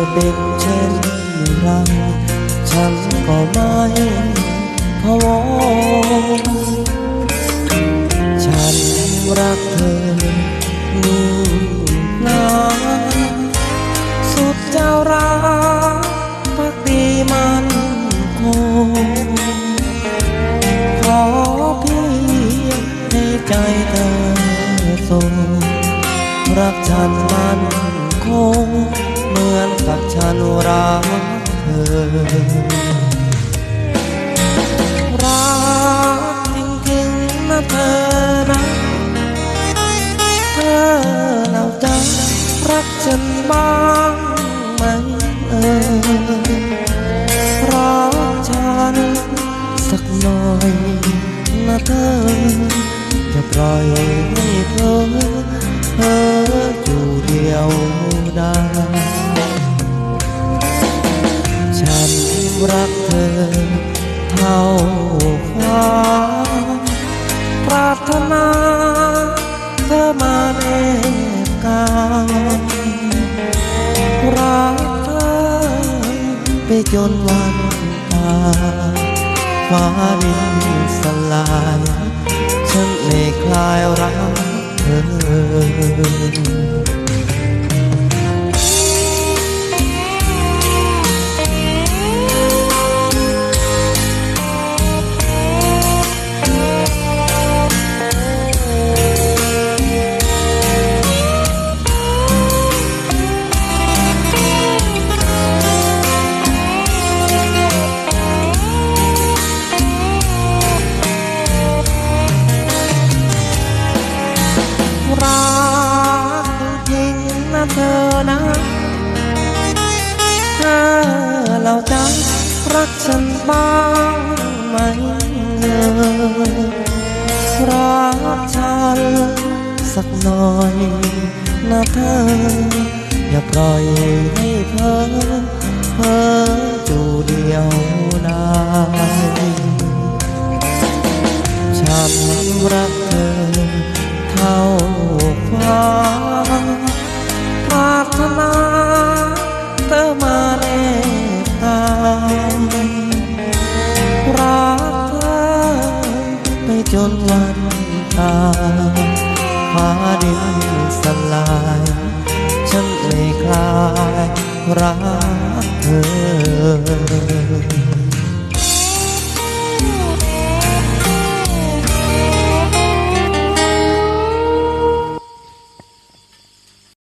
อเป็นเช่นไรฉันก็ไม่พะวงฉันรักเธอนี่นาสุดเจ้ารักพักดีมันคงขอเพียงให้ใจเธอทรงรักฉันมันคง เหมือนกับฉันรักเธอ รักจริงๆนะเธอนะเธอเราจะรักฉันบ้างไหมเออรักฉันสักหน่อยนะเธอ จะปล่อยให้เธอเธออยู่เดียวได้ รักเธอไปจนวันตายฟ้าดินสลาย ฉันไม่คลายรักเธอ อนะเธอเราจะรักฉันบ้างไหมเอ่ยรักฉันสักหน่อยนะเธอ อย่าปล่อยให้เธอเธออยู่เดียวานตาฟ้าดินสลาย ฉันเลยคลายรักเธอ